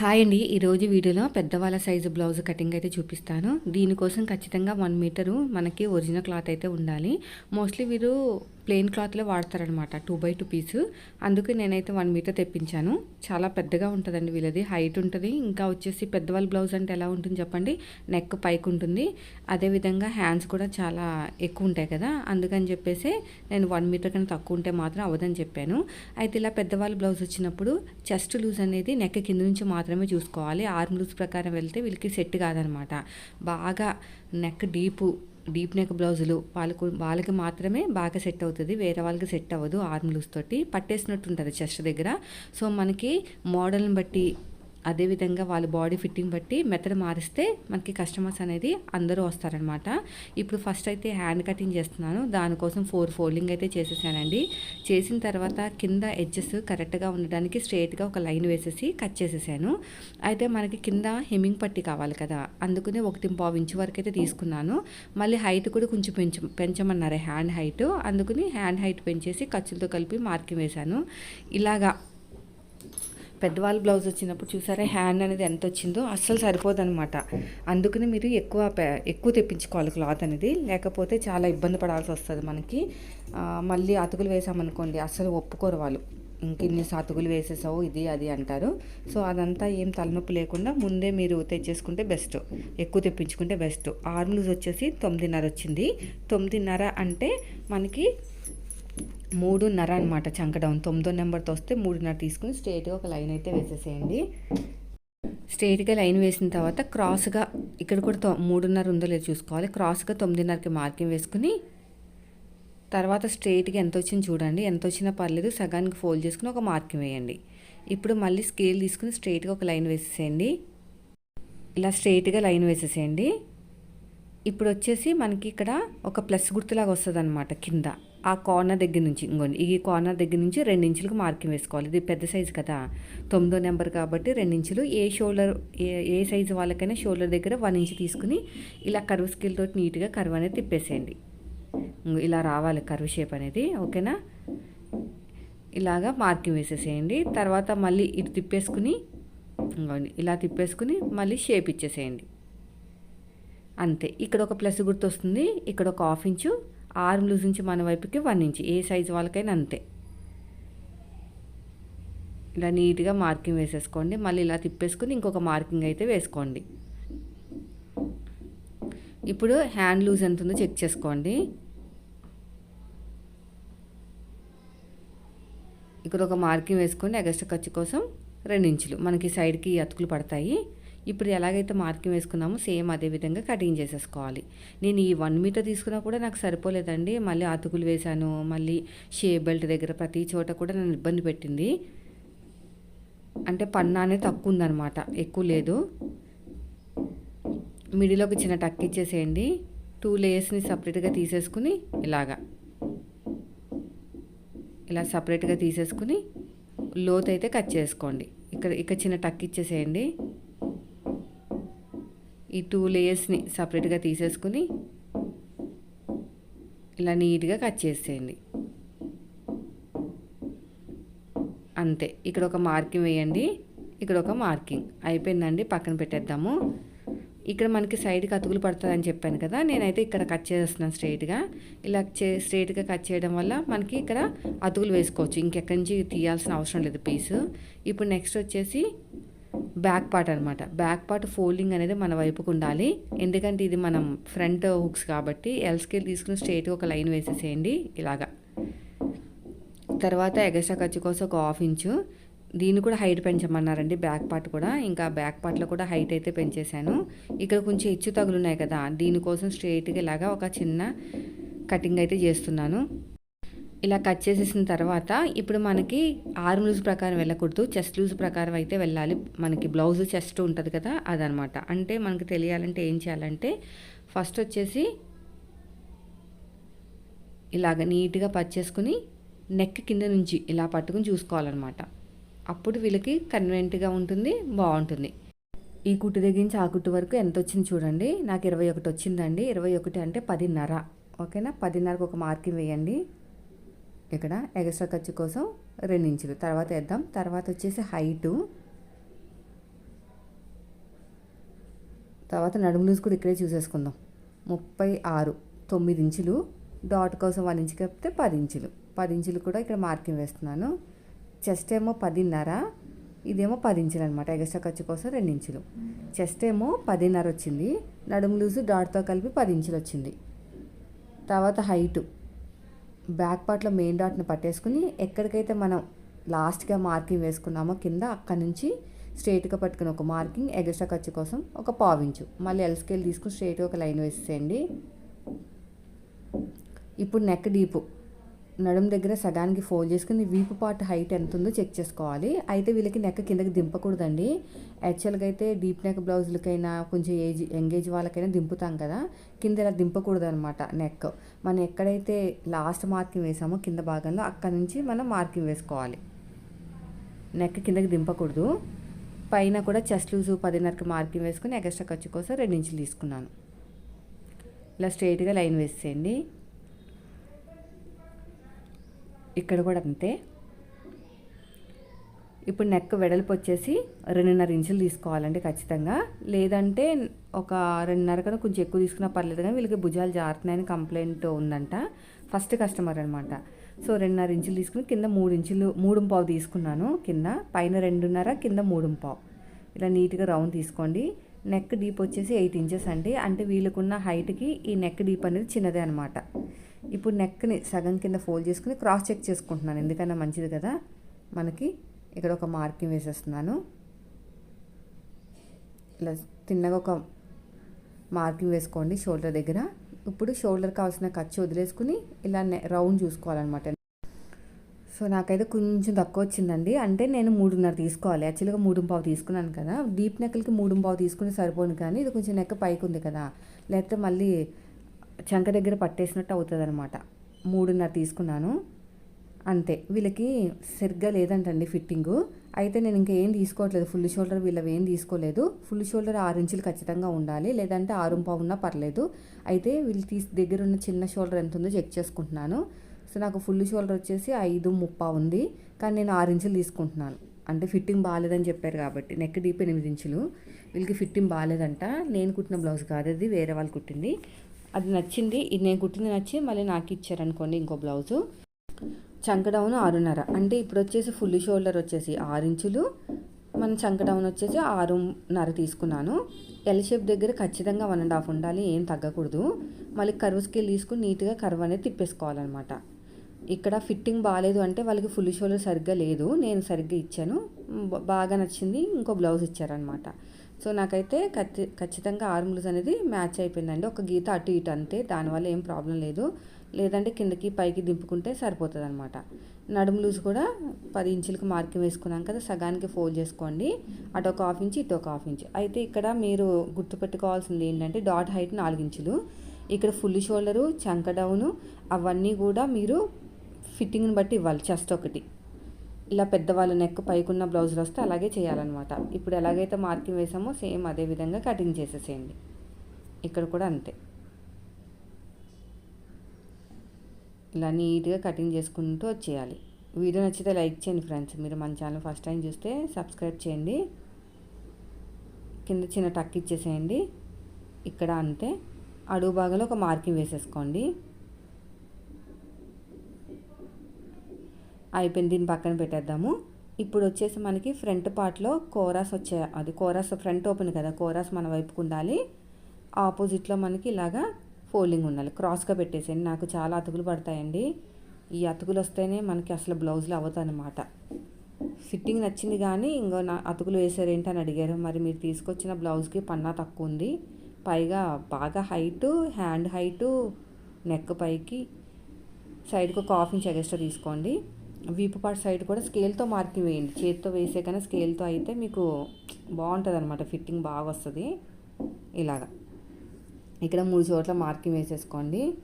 Hi అండి. ఈరోజు వీడియోలో పెద్దవాళ్ళ సైజు బ్లౌజ్ కటింగ్ అయితే చూపిస్తాను. దీనికోసం ఖచ్చితంగా వన్ మీటరు మనకి ఒరిజినల్ క్లాత్ అయితే ఉండాలి. మోస్ట్లీ వీరు ప్లెయిన్ క్లాత్లో వాడతారనమాట టూ బై టూ పీస్. అందుకే నేనైతే వన్ మీటర్ తెప్పించాను. చాలా పెద్దగా ఉంటుందండి వీళ్ళది హైట్ ఉంటుంది. ఇంకా వచ్చేసి పెద్దవాళ్ళ బ్లౌజ్ అంటే ఎలా ఉంటుంది చెప్పండి? నెక్ పైకి ఉంటుంది. అదేవిధంగా హ్యాండ్స్ కూడా చాలా ఎక్కువ ఉంటాయి కదా అందుకని చెప్పేసి నేను వన్ మీటర్ కన్నా తక్కువ ఉంటే మాత్రం అవ్వదని చెప్పాను. అయితే ఇలా పెద్దవాళ్ళ బ్లౌజ్ వచ్చినప్పుడు చెస్ట్ లూజ్ అనేది నెక్ కింద నుంచి మాత్రమే చూసుకోవాలి. ఆర్మ్ లూజ్ ప్రకారం వెళ్తే వీళ్ళకి సెట్ కాదనమాట బాగా నెక్ డీపు డీప్ నెక్ బ్లౌజులు వాళ్ళకు వాళ్ళకి మాత్రమే బాగా సెట్ అవుతుంది వేరే వాళ్ళకి సెట్ అవ్వదు ఆర్మ్ లూస్ తోటి. పట్టేసినట్టు ఉంటుంది చెస్ట్ దగ్గర. సో మనకి మోడల్ని బట్టి అదేవిధంగా వాళ్ళ బాడీ ఫిట్టింగ్ బట్టి మెథడ్ మారిస్తే మనకి కస్టమర్స్ అనేది అందరూ వస్తారనమాట ఇప్పుడు ఫస్ట్ అయితే హ్యాండ్ కటింగ్ చేస్తున్నాను. దానికోసం ఫోర్ ఫోల్డింగ్ అయితే చేసేసానండి. చేసిన తర్వాత కింద ఎడ్జెస్ కరెక్ట్గా ఉండడానికి స్ట్రైట్గా ఒక లైన్ వేసేసి కట్ చేసేసాను. అయితే మనకి కింద హెమ్మింగ్ పట్టి కావాలి కదా. అందుకనే ఒకటి పావు ఇంచు వరకు అయితే తీసుకున్నాను. మళ్ళీ హైట్ కూడా కొంచెం పెంచ పెంచమన్నారు హ్యాండ్ హైట్. అందుకని హ్యాండ్ హైట్ పెంచేసి ఖర్చులతో కలిపి మార్కింగ్ వేశాను. ఇలాగా పెద్దవాళ్ళ బ్లౌజ్ వచ్చినప్పుడు చూసారా హ్యాండ్ అనేది ఎంత వచ్చిందో అస్సలు సరిపోదనమాట అందుకని మీరు ఎక్కువ ఎక్కువ తెప్పించుకోవాలి క్లాత్ అనేది. లేకపోతే చాలా ఇబ్బంది పడాల్సి వస్తుంది మనకి. మళ్ళీ అతుకులు వేసామనుకోండి అస్సలు ఒప్పుకోరు వాళ్ళు. ఇంకిన్ని అతుకులు వేసేసావు ఇది అది అంటారు. సో అదంతా ఏం తలనొప్పి లేకుండా ముందే మీరు తెచ్చేసుకుంటే బెస్ట్. ఎక్కువ తెప్పించుకుంటే బెస్ట్. ఆర్మ్లూజ్ వచ్చేసి తొమ్మిదిన్నర వచ్చింది. తొమ్మిదిన్నర అంటే మనకి మూడున్నర అనమాట చంకడౌన్ తొమ్మిదో నెంబర్తో వస్తే మూడున్నర తీసుకుని స్ట్రేట్గా ఒక లైన్ అయితే వేసేసేయండి. స్ట్రేట్గా లైన్ వేసిన తర్వాత క్రాస్గా ఇక్కడ కూడా మూడున్నర ఉందో లేదో చూసుకోవాలి. క్రాస్గా తొమ్మిదిన్నరకి మార్కింగ్ వేసుకుని తర్వాత స్ట్రేట్గా ఎంత వచ్చింది చూడండి. ఎంత వచ్చినా పర్లేదు సగానికి ఫోల్డ్ చేసుకుని ఒక మార్కింగ్ వేయండి. ఇప్పుడు మళ్ళీ స్కేల్ తీసుకుని స్ట్రేట్గా ఒక లైన్ వేసేసేయండి. ఇలా స్ట్రేట్గా లైన్ వేసేసేయండి. ఇప్పుడు వచ్చేసి మనకి ఇక్కడ ఒక ప్లస్ గుర్తులాగా వస్తుంది అనమాట కింద. ఆ కార్నర్ దగ్గర నుంచి ఇంకోండి ఈ కార్నర్ దగ్గర నుంచి రెండించులకు మార్కింగ్ వేసుకోవాలి. ఇది పెద్ద సైజు కదా. తొమ్మిదో నెంబర్ కాబట్టి రెండించులు ఏ షోల్డర్ ఏ ఏ సైజు వాళ్ళకైనా షోల్డర్ దగ్గర వన్ ఇంచ్ తీసుకుని ఇలా కర్వ్ స్కిల్ తోటి నీట్గా కర్వ్ అనేది తిప్పేసేయండి. ఇలా రావాలి కర్వ్ షేప్ అనేది ఓకేనా ఇలాగా మార్కింగ్ వేసేసేయండి. తర్వాత మళ్ళీ ఇటు తిప్పేసుకుని ఇంకోండి ఇలా తిప్పేసుకుని మళ్ళీ షేప్ ఇచ్చేసేయండి. అంతే. ఇక్కడ ఒక ప్లస్ గుర్తు వస్తుంది ఇక్కడ ఒక హాఫ్ ఇంచు ఆర్మ్ లూజ్ నుంచి మన వైపుకి వన్ ఇంచ్. ఏ సైజు వాళ్ళకైనా అంతే. ఇలా నీట్గా మార్కింగ్ వేసేసుకోండి. మళ్ళీ ఇలా తిప్పేసుకుని ఇంకొక మార్కింగ్ అయితే వేసుకోండి. ఇప్పుడు హ్యాండ్ లూజ్ ఎంత ఉందో చెక్ చేసుకోండి. ఇక్కడ ఒక మార్కింగ్ వేసుకోండి. ఎగస్ట్రా ఖర్చు కోసం రెండు ఇంచులు. మనకి సైడ్కి అతుకులు పడతాయి. ఇప్పుడు ఎలాగైతే మార్కింగ్ వేసుకున్నామో సేమ్ అదే విధంగా కటింగ్ చేసేసుకోవాలి. నేను ఈ వన్ మీటర్ తీసుకున్నా కూడా నాకు సరిపోలేదండి. మళ్ళీ అతుకులు వేశాను మళ్ళీ షే బెల్ట్ దగ్గర ప్రతి చోట కూడా నన్ను ఇబ్బంది పెట్టింది. అంటే పన్నా అనేది తక్కువ ఉందన్నమాట ఎక్కువ లేదు. మిడిలోకి ఒక చిన్న టక్ ఇచ్చేసేయండి. టూ లేయర్స్ని సపరేట్గా తీసేసుకుని ఇలాగా. ఇలా సపరేట్గా తీసేసుకుని లోతు అయితే కట్ చేసుకోండి. ఇక్కడ ఇక్కడ చిన్న టక్ ఇచ్చేసేయండి. ఈ టూ లేయర్స్ని సపరేట్గా తీసేసుకుని ఇలా నీట్గా కట్ చేసేయండి. అంతే. ఇక్కడ ఒక మార్కింగ్ వేయండి. ఇక్కడ ఒక మార్కింగ్ అయిపోయిందండి. పక్కన పెట్టేద్దాము. ఇక్కడ మనకి సైడ్కి అతుకులు పడుతుందని చెప్పాను కదా. నేనైతే ఇక్కడ కట్ చేస్తున్నాను స్ట్రైట్గా ఇలా చే స్ట్రైట్గా కట్ చేయడం వల్ల మనకి ఇక్కడ అతుకులు వేసుకోవచ్చు. ఇంకెక్కడి నుంచి తీయాల్సిన అవసరం లేదు పీసు ఇప్పుడు నెక్స్ట్ వచ్చేసి బ్యాక్ పార్ట్ అనమాట బ్యాక్ పార్ట్ ఫోల్డింగ్ అనేది మన వైపుకు ఉండాలి. ఎందుకంటే ఇది మనం ఫ్రంట్ హుక్స్ కాబట్టి ఎల్ స్కేల్ తీసుకుని స్ట్రైట్గా ఒక లైన్ వేసేసేయండి. ఇలాగా. తర్వాత ఎగస్ట్రా ఖర్చు కోసం ఒక హాఫ్ ఇంచు. దీన్ని కూడా హైట్ పెంచమన్నారండి బ్యాక్ పార్ట్ కూడా. ఇంకా బ్యాక్ పార్ట్లో కూడా హైట్ అయితే పెంచేశాను. ఇక్కడ కొంచెం హెచ్చు తగులున్నాయి కదా. దీనికోసం స్ట్రైట్గా ఇలాగా ఒక చిన్న కటింగ్ అయితే చేస్తున్నాను. ఇలా కట్ చేసేసిన తర్వాత ఇప్పుడు మనకి ఆర్మ్ లూజ్ ప్రకారం వెళ్ళకూడదు చెస్ట్ లూజ్ ప్రకారం అయితే వెళ్ళాలి. మనకి బ్లౌజ్ చెస్ట్ ఉంటుంది కదా అదనమాట. అంటే మనకి తెలియాలంటే ఏం చేయాలంటే ఫస్ట్ వచ్చేసి ఇలాగ నీట్గా పచ్చేసుకుని నెక్ కింద నుంచి ఇలా పట్టుకుని చూసుకోవాలన్నమాట అప్పుడు వీళ్ళకి కన్వెంట్గా ఉంటుంది బాగుంటుంది. ఈ కుట్టు దగ్గర నుంచి ఆ కుట్టు వరకు ఎంత వచ్చింది చూడండి. నాకు ఇరవై ఒకటి వచ్చిందండి. ఇరవై ఒకటి అంటే పదిన్నర. ఓకేనా? పదిన్నరకు ఒక మార్కింగ్ వేయండి. ఇక్కడ ఎగస్ట్రా ఖర్చు కోసం ఇంచులు. తర్వాత వేద్దాం. తర్వాత వచ్చేసి హైటు తర్వాత నడుము లూజ్ కూడా ఇక్కడే చూసేసుకుందాం. ముప్పై ఆరు. తొమ్మిది ఇంచులు. డాట్ కోసం వన్ ఇంచు కలిపితే పది ఇంచులు. పది ఇంచులు కూడా ఇక్కడ మార్కింగ్ వేస్తున్నాను. చెస్ట్ ఏమో పదిన్నర. ఇదేమో పది ఇంచులు అనమాట ఎగస్ట్రా ఖర్చు కోసం రెండు ఇంచులు. చెస్ట్ ఏమో పదిన్నర వచ్చింది. నడుము లూజు డాట్తో కలిపి పది ఇంచులు వచ్చింది. తర్వాత హైటు బ్యాక్ పార్ట్లో మెయిన్ డాట్ని పట్టేసుకుని ఎక్కడికైతే మనం లాస్ట్గా మార్కింగ్ వేసుకున్నామో కింద అక్కడి నుంచి స్ట్రైట్గా పట్టుకుని ఒక మార్కింగ్ ఎగస్ట్రా ఖర్చు కోసం ఒక పావించు మళ్ళీ ఎల్ స్కేల్ తీసుకుని స్ట్రైట్గా ఒక లైన్ వేసేయండి. ఇప్పుడు నెక్ డీపు నడుం దగ్గర సగానికి ఫోల్డ్ చేసుకుని వీపు పార్ట్ హైట్ ఎంత ఉందో చెక్ చేసుకోవాలి. అయితే వీళ్ళకి నెక్ కిందకి దింపకూడదండి. యాక్చువల్గా అయితే డీప్ నెక్ బ్లౌజులకైనా కొంచెం ఏజ్ ఎంగేజ్ వాళ్ళకైనా దింపుతాం కదా. కింద ఇలా దింపకూడదు అనమాట నెక్ మనం ఎక్కడైతే లాస్ట్ మార్కింగ్ వేసామో కింద భాగంలో అక్కడ నుంచి మనం మార్కింగ్ వేసుకోవాలి. నెక్ కిందకి దింపకూడదు. పైన కూడా చెస్ట్ లూజు పదిన్నరకి మార్కింగ్ వేసుకుని ఎక్స్ట్రా ఖర్చు కోసం రెండు ఇంచులు తీసుకున్నాను. ఇలా స్ట్రైట్గా లైన్ వేసేయండి. ఇక్కడ కూడా అంతే. ఇప్పుడు నెక్ వెడల్పు వచ్చేసి రెండున్నర ఇంచులు తీసుకోవాలండి ఖచ్చితంగా. లేదంటే ఒక రెండున్నర కన్నా కొంచెం ఎక్కువ తీసుకున్నా పర్లేదు కానీ వీళ్ళకి భుజాలు జారుతున్నాయని కంప్లైంట్ ఉందంట. ఫస్ట్ కస్టమర్ అనమాట సో రెండున్నర ఇంచులు తీసుకుని కింద మూడు ఇంచులు మూడు పావు తీసుకున్నాను కింద. పైన రెండున్నర కింద మూడు పావు. ఇలా నీట్గా రౌండ్ తీసుకోండి. నెక్ డీప్ వచ్చేసి ఎయిట్ ఇంచెస్ అండి. అంటే వీళ్ళకున్న హైట్కి ఈ నెక్ డీప్ అనేది చిన్నదే అనమాట ఇప్పుడు నెక్ని సగం కింద ఫోల్డ్ చేసుకుని క్రాస్ చెక్ చేసుకుంటున్నాను. ఎందుకన్నా మంచిది కదా? మనకి ఇక్కడ ఒక మార్కింగ్ వేసేస్తున్నాను. ఇలా తిన్నగా ఒక మార్కింగ్ వేసుకోండి షోల్డర్ దగ్గర. ఇప్పుడు షోల్డర్ కావాల్సిన ఖర్చు వదిలేసుకుని ఇలా రౌండ్ చూసుకోవాలన్నమాట. సో నాకైతే కొంచెం తక్కువ వచ్చిందండి. అంటే నేను మూడున్నర తీసుకోవాలి. యాక్చువల్గా మూడు పావు తీసుకున్నాను కదా. డీప్ నెక్కలకి మూడు పావు తీసుకుని సరిపోను కానీ ఇది కొంచెం నెక్క పైకి ఉంది కదా. లేకపోతే మళ్ళీ చంక దగ్గర పట్టేసినట్టు అవుతుంది అనమాట మూడున్నర తీసుకున్నాను. అంతే. వీళ్ళకి సరిగ్గా లేదంటండి ఫిట్టింగు. అయితే నేను ఇంకా ఏం తీసుకోవట్లేదు. ఫుల్ షోల్డర్ వీళ్ళవి ఏం తీసుకోలేదు. ఫుల్ షోల్డర్ ఆరు ఇంచులు ఖచ్చితంగా ఉండాలి. లేదంటే ఆరు ఉన్నా పర్లేదు. అయితే వీళ్ళు తీసి దగ్గర ఉన్న చిన్న షోల్డర్ ఎంత ఉందో చెక్ చేసుకుంటున్నాను. సో నాకు ఫుల్ షోల్డర్ వచ్చేసి ఐదు ముప్పా ఉంది. కానీ నేను ఆరు ఇంచులు తీసుకుంటున్నాను. అంటే ఫిట్టింగ్ బాగాలేదని చెప్పారు కాబట్టి. నెక్ డీప్ ఎనిమిది ఇంచులు. వీళ్ళకి ఫిట్టింగ్ బాగాలేదంట నేను కుట్టిన బ్లౌజ్ కాదు. అది వేరే వాళ్ళు కుట్టింది. అది నచ్చింది ఇది నేను కుట్టింది నచ్చి మళ్ళీ నాకు ఇచ్చారనుకోండి ఇంకో బ్లౌజు. చంక డౌన్ ఆరున్నర. అంటే ఇప్పుడు వచ్చేసి ఫుల్ షోల్డర్ వచ్చేసి ఆరు ఇంచులు. మన చంక డౌన్ వచ్చేసి ఆరున్నర తీసుకున్నాను. ఎల్ షేప్ దగ్గర ఖచ్చితంగా వన్ అండ్ హాఫ్ ఉండాలి ఏం తగ్గకూడదు. మళ్ళీ కర్వ్ స్కేల్ తీసుకుని నీట్గా కర్వ్ అనేది తిప్పేసుకోవాలన్నమాట. ఇక్కడ ఫిట్టింగ్ బాగాలేదు అంటే వాళ్ళకి ఫుల్ షోల్డర్ సరిగ్గా లేదు నేను సరిగ్గా ఇచ్చాను. బాగా నచ్చింది ఇంకో బ్లౌజ్ ఇచ్చారనమాట సో నాకైతే ఖచ్చి ఖచ్చితంగా ఆర్మ్లూస్ అనేది మ్యాచ్ అయిపోయిందండి. ఒక గీత అటు ఇటు అంతే దానివల్ల ఏం ప్రాబ్లం లేదు. లేదంటే కిందకి పైకి దింపుకుంటే సరిపోతుంది అనమాట నడుము లూజ్ కూడా పది ఇంచులకు మార్కింగ్ వేసుకున్నాం కదా సగానికి ఫోల్డ్ చేసుకోండి. అటు ఒక హాఫ్ ఇంచ్ ఇటు ఒక హాఫ్ ఇంచ్. అయితే ఇక్కడ మీరు గుర్తుపెట్టుకోవాల్సింది ఏంటంటే డాట్ హైట్ నాలుగు ఇంచులు. ఇక్కడ ఫుల్ షోల్డరు చంక డౌను అవన్నీ కూడా మీరు ఫిట్టింగ్ని బట్టి ఇవ్వాలి చెస్ట్ ఒకటి. ఇలా పెద్దవాళ్ళ నెక్ పైకున్న బ్లౌజులు వస్తే అలాగే చేయాలన్నమాట. ఇప్పుడు ఎలాగైతే మార్కింగ్ వేసామో సేమ్ అదే విధంగా కటింగ్ చేసేసేయండి. ఇక్కడ కూడా అంతే. ఇలా నీట్గా కటింగ్ చేసుకుంటూ వచ్చేయాలి. వీడియో నచ్చితే లైక్ చేయండి ఫ్రెండ్స్. మీరు మన ఛానల్ ఫస్ట్ టైం చూస్తే సబ్స్క్రైబ్ చేయండి. కింద చిన్న టక్ ఇచ్చేసేయండి. ఇక్కడ అంతే. అడుగు భాగంలో ఒక మార్కింగ్ వేసేసుకోండి. అయిపోయింది. దీన్ని పక్కన పెట్టేద్దాము. ఇప్పుడు వచ్చేసి మనకి ఫ్రంట్ పార్ట్లో కోరాస్ వచ్చే అది కోరాస్ ఫ్రంట్ ఓపెన్ కదా కోరాస్ మన వైపుకు ఉండాలి. ఆపోజిట్లో మనకి ఇలాగా ఫోల్డింగ్ ఉండాలి. క్రాస్గా పెట్టేసేయండి. నాకు చాలా అతుకులు పడతాయండి. ఈ అతుకులు వస్తేనే మనకి అసలు బ్లౌజులు అవ్వదన్నమాట. ఫిట్టింగ్ నచ్చింది కానీ ఇంకో నా అతుకులు వేసారేంటి అని అడిగారు. మరి మీరు తీసుకొచ్చిన బ్లౌజ్కి పన్నా తక్కువ ఉంది. పైగా బాగా హైటు హ్యాండ్ హైటు నెక్ పైకి. సైడ్కి ఒక హాఫ్ ఇంచ్ ఎగస్ట్రా తీసుకోండి. వీపు సైడ్ కూడా స్కేల్తో మార్కింగ్ వేయండి. చేతితో వేసే కన్నా స్కేల్తో అయితే మీకు బాగుంటుంది అనమాట ఫిట్టింగ్ బాగా వస్తుంది. ఇలాగా. ఇక్కడ మూడు చోట్ల మార్కింగ్ వేసేసుకోండి.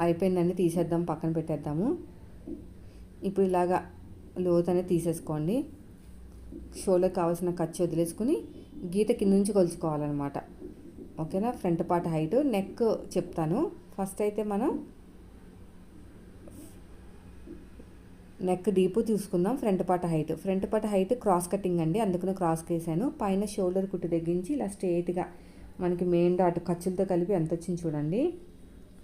అయిపోయిందండి. తీసేద్దాం. పక్కన పెట్టేద్దాము. ఇప్పుడు ఇలాగా లోత్ అనేది తీసేసుకోండి. షోల్డర్ కావాల్సిన ఖర్చు వదిలేసుకుని గీత కింద నుంచి కొలుచుకోవాలన్నమాట. ఓకేనా? Front part height. నెక్ చెప్తాను. ఫస్ట్ అయితే మనం నెక్ డీపు చూసుకుందాం front part height front part height cross cutting అండి. అందుకనే క్రాస్ వేసాను పైన షోల్డర్ కుట్టు తగ్గించి ఇలా స్ట్రేట్గా మనకి మెయిన్ డాట్ ఖర్చులతో కలిపి ఎంత వచ్చింది చూడండి.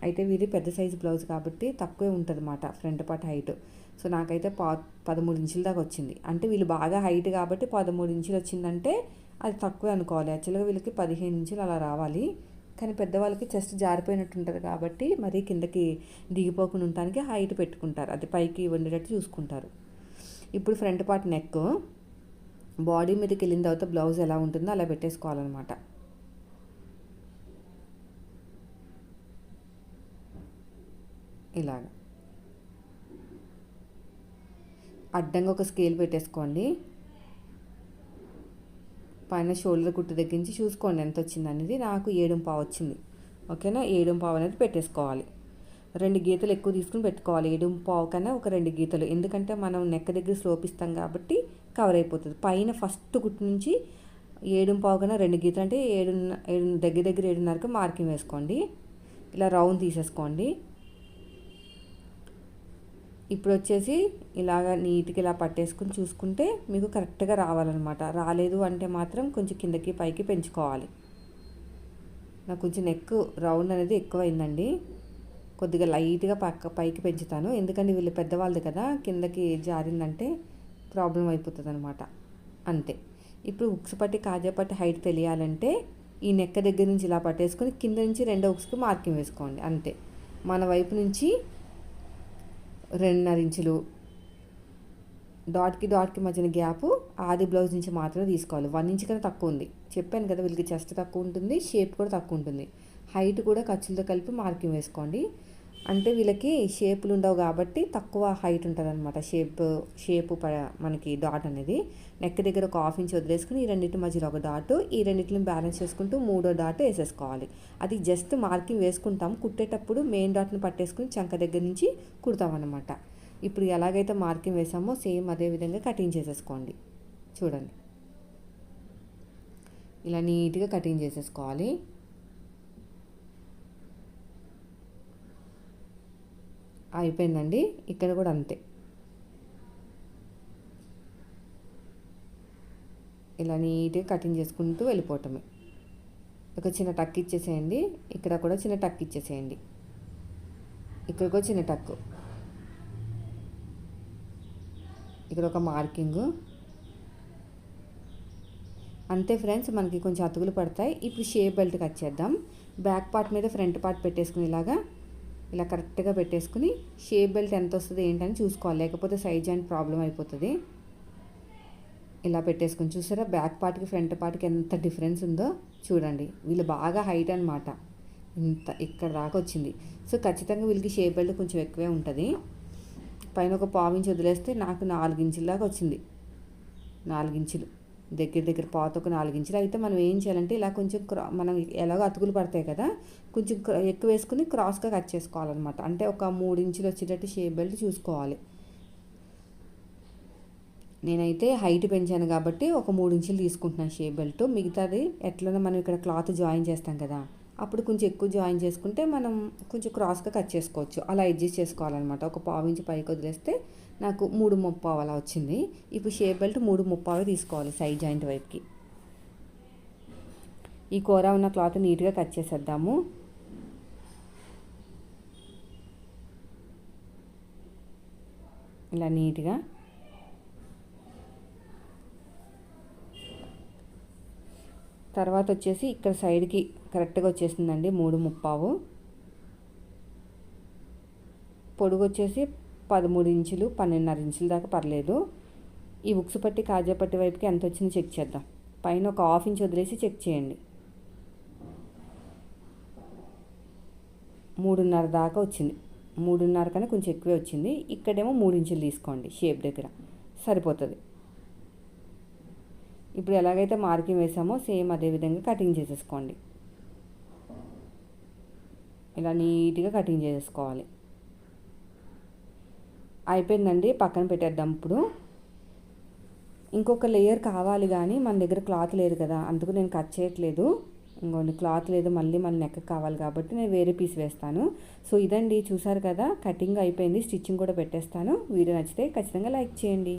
అయితే వీరి పెద్ద సైజు బ్లౌజ్ కాబట్టి తక్కువే ఉంటుంది అన్నమాట ఫ్రంట్ పార్ట్ హైట్ సో నాకైతే పా పదమూడు ఇంచుల దాకా వచ్చింది. అంటే వీళ్ళు బాగా హైట్ కాబట్టి పదమూడు ఇంచులు వచ్చిందంటే అది తక్కువే అనుకోవాలి. యాక్చువల్గా వీళ్ళకి పదిహేను ఇంచులు అలా రావాలి. కానీ పెద్దవాళ్ళకి చెస్ట్ జారిపోయినట్టు ఉంటుంది కాబట్టి మరీ కిందకి దిగిపోకుండా ఉండటానికి హైట్ పెట్టుకుంటారు. అది పైకి వండేటట్టు చూసుకుంటారు. ఇప్పుడు ఫ్రంట్ పార్ట్ నెక్. బాడీ మీదకి వెళ్ళిన తర్వాత బ్లౌజ్ ఎలా ఉంటుందో అలా పెట్టేసుకోవాలన్నమాట. ఇలాగ. అడ్డంగా ఒక స్కేల్ పెట్టేసుకోండి. పైన షోల్డర్ కుట్టు తగ్గించి చూసుకోండి ఎంత వచ్చింది అనేది. నాకు ఏడుంపావు వచ్చింది. ఓకేనా? ఏడుంపావు అనేది పెట్టేసుకోవాలి. రెండు గీతలు ఎక్కువ తీసుకుని పెట్టుకోవాలి. ఏడుంపావు కన్నా ఒక రెండు గీతలు. ఎందుకంటే మనం నెక్క దగ్గర స్లోప్ ఇస్తాం కాబట్టి కవర్ అయిపోతుంది. పైన ఫస్ట్ కుట్టు నుంచి ఏడుంపావు కన్నా రెండు గీతలు అంటే ఏడు ఏడు దగ్గర దగ్గర ఏడున్నరకు మార్కింగ్ వేసుకోండి. ఇలా రౌండ్ తీసేసుకోండి. ఇప్పుడు వచ్చేసి ఇలాగ నీట్గా ఇలా పట్టేసుకుని చూసుకుంటే మీకు కరెక్ట్గా రావాలన్నమాట. రాలేదు అంటే మాత్రం కొంచెం కిందకి పైకి పెంచుకోవాలి. నాకు కొంచెం నెక్ రౌండ్ అనేది ఎక్కువైందండి. కొద్దిగా లైట్గా పక్క పైకి పెంచుతాను. ఎందుకంటే వీళ్ళు పెద్దవాళ్ళది కదా కిందకి జారిందంటే ప్రాబ్లం అయిపోతుంది అనమాట అంతే. ఇప్పుడు ఉక్స్ పట్టి కాజాపట్టి హైట్ తెలియాలంటే ఈ నెక్క దగ్గర నుంచి ఇలా పట్టేసుకొని కింద నుంచి రెండో ఉక్స్కి మార్కింగ్ వేసుకోండి. అంతే. మన వైపు నుంచి రెండున్నర ఇంచులు. డాట్కి డాట్కి మధ్యన గ్యాప్ ఆది బ్లౌజ్ నుంచి మాత్రమే తీసుకోవాలి. వన్ ఇంచ్ కన్నా తక్కువ ఉంది. చెప్పాను కదా వీళ్ళకి చెస్ట్ తక్కువ ఉంటుంది షేప్ కూడా తక్కువ ఉంటుంది. హైట్ కూడా ఖర్చులతో కలిపి మార్కింగ్ వేసుకోండి. అంటే వీళ్ళకి షేపులు ఉండవు కాబట్టి తక్కువ హైట్ ఉంటుంది అనమాట షేప్ షేప్ మనకి డాట్ అనేది. నెక్ దగ్గర ఒక హాఫ్ ఇంచ్ వదిలేసుకుని ఈ రెండింటి మధ్యలో ఒక డాట్ ఈ రెండింటిని బ్యాలెన్స్ చేసుకుంటూ మూడో డాట్ వేసేసుకోవాలి. అది జస్ట్ మార్కింగ్ వేసుకుంటాం. కుట్టేటప్పుడు మెయిన్ డాట్ని పట్టేసుకుని చంక దగ్గర నుంచి కుడతాం అనమాట ఇప్పుడు ఎలాగైతే మార్కింగ్ వేసామో సేమ్ అదే విధంగా కటింగ్ చేసేసుకోండి. చూడండి. ఇలా నీట్గా కటింగ్ చేసేసుకోవాలి. అయిపోయిందండి. ఇక్కడ కూడా అంతే. ఇలా నీట్గా కటింగ్ చేసుకుంటూ వెళ్ళిపోవటమే. ఒక చిన్న టక్ ఇచ్చేసేయండి. ఇక్కడ కూడా చిన్న టక్ ఇచ్చేసేయండి. ఇక్కడ కూడా చిన్న టక్. ఇక్కడ ఒక మార్కింగ్. అంతే ఫ్రెండ్స్ మనకి కొంచెం అతుకులు పడతాయి. ఇప్పుడు షేప్ బెల్ట్ కట్ చేద్దాం. బ్యాక్ పార్ట్ మీద ఫ్రంట్ పార్ట్ పెట్టేసుకునేలాగా ఇలా కరెక్ట్గా పెట్టేసుకుని షేప్ బెల్ట్ ఎంత వస్తుంది ఏంటని చూసుకోవాలి. లేకపోతే సైజ్ అండ్ ప్రాబ్లం అయిపోతుంది. ఇలా పెట్టేసుకుని చూసారా? బ్యాక్ పార్ట్కి ఫ్రంట్ పార్ట్కి ఎంత డిఫరెన్స్ ఉందో చూడండి. వీళ్ళు బాగా హైట్ అనమాట ఇంత ఇక్కడ దాకా వచ్చింది. సో ఖచ్చితంగా వీళ్ళకి షేప్ బెల్ట్ కొంచెం ఎక్కువే ఉంటుంది. పైన ఒక పావు ఇంచు వదిలేస్తే నాకు నాలుగు దాకా వచ్చింది. నాలుగు ఇంచులు దగ్గర దగ్గర పాత ఒక నాలుగు ఇంచులు. అయితే మనం ఏం చేయాలంటే ఇలా కొంచెం క్రా మనం ఎలాగో అతుకులు పడతాయి కదా కొంచెం ఎక్కువ వేసుకుని క్రాస్గా కట్ చేసుకోవాలన్నమాట. అంటే ఒక మూడు ఇంచులు వచ్చేటట్టు షేప్ బెల్ట్ చూసుకోవాలి. నేనైతే హైట్ పెంచాను కాబట్టి ఒక మూడు ఇంచులు తీసుకుంటున్నాను షేప్ బెల్ట్. మిగతాది ఎట్లనో మనం ఇక్కడ క్లాత్ జాయిన్ చేస్తాం కదా అప్పుడు కొంచెం ఎక్కువ జాయిన్ చేసుకుంటే మనం కొంచెం క్రాస్గా కట్ చేసుకోవచ్చు. అలా అడ్జస్ట్ చేసుకోవాలన్నమాట. ఒక పావు ఇంచు పైకి వదిలేస్తే నాకు మూడు ముప్పావు అలా వచ్చింది. ఇప్పుడు షేప్ బెల్ట్ మూడు ముప్పావే తీసుకోవాలి సైడ్ జాయింట్ వైపుకి. ఈ కూర ఉన్న క్లాత్ నీట్గా కట్ చేసేద్దాము. ఇలా నీట్గా. తర్వాత వచ్చేసి ఇక్కడ సైడ్కి కరెక్ట్గా వచ్చేసిందండి మూడు ముప్పావు. పొడుగు వచ్చేసి పదమూడు ఇంచులు పన్నెండున్నర ఇంచుల దాకా పర్లేదు. ఈ ఉక్సు పట్టి కాజా పట్టి వైపుకి ఎంత వచ్చిందో చెక్ చేద్దాం. పైన ఒక హాఫ్ ఇంచ్ వదిలేసి చెక్ చేయండి. మూడున్నర దాకా వచ్చింది. మూడున్నర కన్నా కొంచెం ఎక్కువే వచ్చింది. ఇక్కడేమో మూడు ఇంచులు తీసుకోండి షేప్ దగ్గర. సరిపోతుంది. ఇప్పుడు ఎలాగైతే మార్కింగ్ వేసామో సేమ్ అదే విధంగా కటింగ్ చేసేసుకోండి. ఇలా నీట్గా కటింగ్ చేసేసుకోవాలి. అయిపోయిందండి పక్కన పెట్టేద్దాం ఇప్పుడు. ఇంకొక లేయర్ కావాలి కానీ మన దగ్గర క్లాత్ లేదు కదా అందుకు నేను కట్ చేయట్లేదు. ఇంకోండి క్లాత్ లేదు మళ్ళీ మన నెక్ కావాలి కాబట్టి నేను వేరే పీస్ వేస్తాను. సో ఇదండి చూసారు కదా కటింగ్ అయిపోయింది స్టిచ్చింగ్ కూడా పెట్టేస్తాను. వీడియో నచ్చితే ఖచ్చితంగా లైక్ చేయండి.